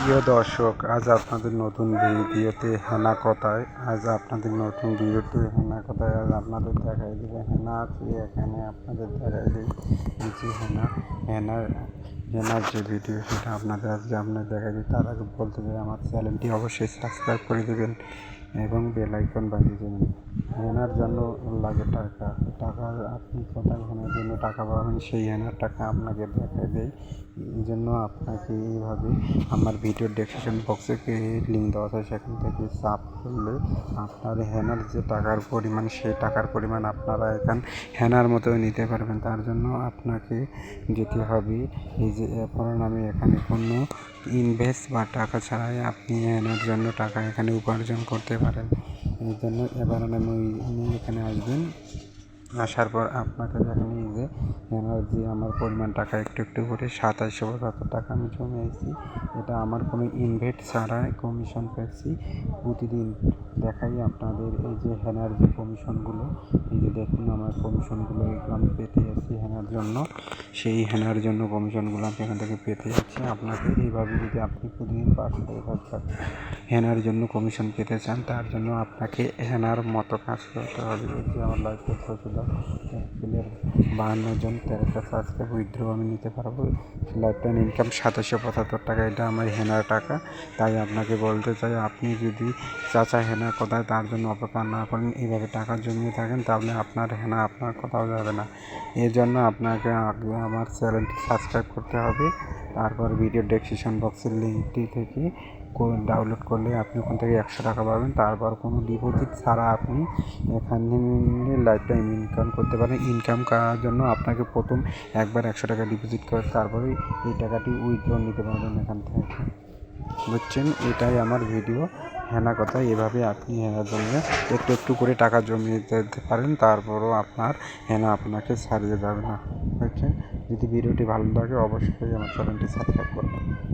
প্রিয় দর্শক, আজ আপনাদের নতুন ভিডিওতে হেনা কথায়, আজ আপনাদের নতুন ভিডিওতে হেনা কথায় আজ আপনাদের দেখাই দেবে। হেনা আছে, এখানে আপনাদের দেখাই দিই। যে হেনা, হেনার হেনার যে ভিডিও, সেটা আপনাদের আজকে আপনাদের দেখাই দিই, তার আগে বলতে চাই আমার চ্যানেলটি অবশ্যই সাবস্ক্রাইব করে দেবেন এবং বেল আইকন বাজিয়ে দেবেন। হেনার জন্য লাগে টাকা। টাকা আপনি কোথায় হেনার জন্য টাকা পাবেন, সেই হেনার টাকা আপনাকে দেখাই দেয় এই জন্য আপনাকে এইভাবে আমার ভিডিও ডেসক্রিপশন বক্সে লিঙ্ক দেওয়া আছে, সেখান থেকে চাপ করলে আপনার হেনার যে টাকার পরিমাণ, সেই টাকার পরিমাণ আপনারা এখান হেনার মতো নিতে পারবেন। তার জন্য আপনাকে যেতে হবে। এই যে এখন আমি এখানে কোনো ইনভেস্ট বা টাকা ছাড়াই আপনি হেনার জন্য টাকা এখানে উপার্জন করতে পারেন। এই জন্য এবার আমি নিয়ে এখানে আসবেন। আসার পর আপনাকে দেখেন যে যে আমার পরিমাণ টাকা একটু একটু করে সাতাশশো পঁচাত্তর টাকা আমি জমিয়েছি। এটা আমার কোনো ইনভেস্ট ছাড়াই কমিশন পেয়েছি প্রতিদিন। দেখাই আপনাদের এই যে হেনার যে কমিশনগুলো এই যে দেখুন আমার কমিশনগুলো এগুলো আমি পেতে যাচ্ছি হেনার জন্য। সেই হেনার জন্য কমিশনগুলো আমি এখান থেকে পেতে যাচ্ছি। আপনাকে এইভাবে যদি আপনি প্রতিদিন পাঁচশো পাঁচশো হেনার জন্য কমিশন পেতে চান, তার জন্য আপনাকে হেনার মতো কাজ করতে হবে। যে আমার লাইফ প্লেয়ার বাহান্ন জন তেরোটা সাবস্ক্রাইব উইথড্র আমি নিতে পারব। লাইফ টাইম ইনকাম সাতাশশো পঁচাত্তর টাকা, এটা আমার হেনার টাকা। তাই আপনাকে বলতে চাই, আপনি যদি চাচা হেনা কোথায় তার জন্য অপেক্ষা না করেন, এইভাবে টাকা জমিয়ে থাকেন, তাহলে আপনার হেনা আপনার কোথাও যাবে না। এর জন্য আপনাকে আগে আমার চ্যানেলটি সাবস্ক্রাইব করতে হবে। তারপর ভিডিও ডেসক্রিপশন বক্সের লিঙ্কটি থেকে ডাউনলোড করলে আপনি ওখান থেকে একশো টাকা পাবেন। তারপর কোনো ডিপোজিট ছাড়া আপনি এখানে লাইফ টাইম ইনকাম করতে পারেন। ইনকাম করার জন্য আপনাকে প্রথম একবার একশো টাকা ডিপোজিট করে তারপরে এই টাকাটি উইথড্র নিতে পারবেন এখান থেকে। বুঝছেন? এটাই আমার ভিডিও। হেনা কথা, এভাবে আপনি হেনা জন্য একটু একটু করে টাকা জমিয়ে দিতে পারেন, তারপরও আপনার হেনা আপনাকে ছাড়িয়ে যাবে না। ওকে? যদি ভিডিওটি ভালো লাগে, অবশ্যই আমার চ্যানেলটি সাবস্ক্রাইব করবেন।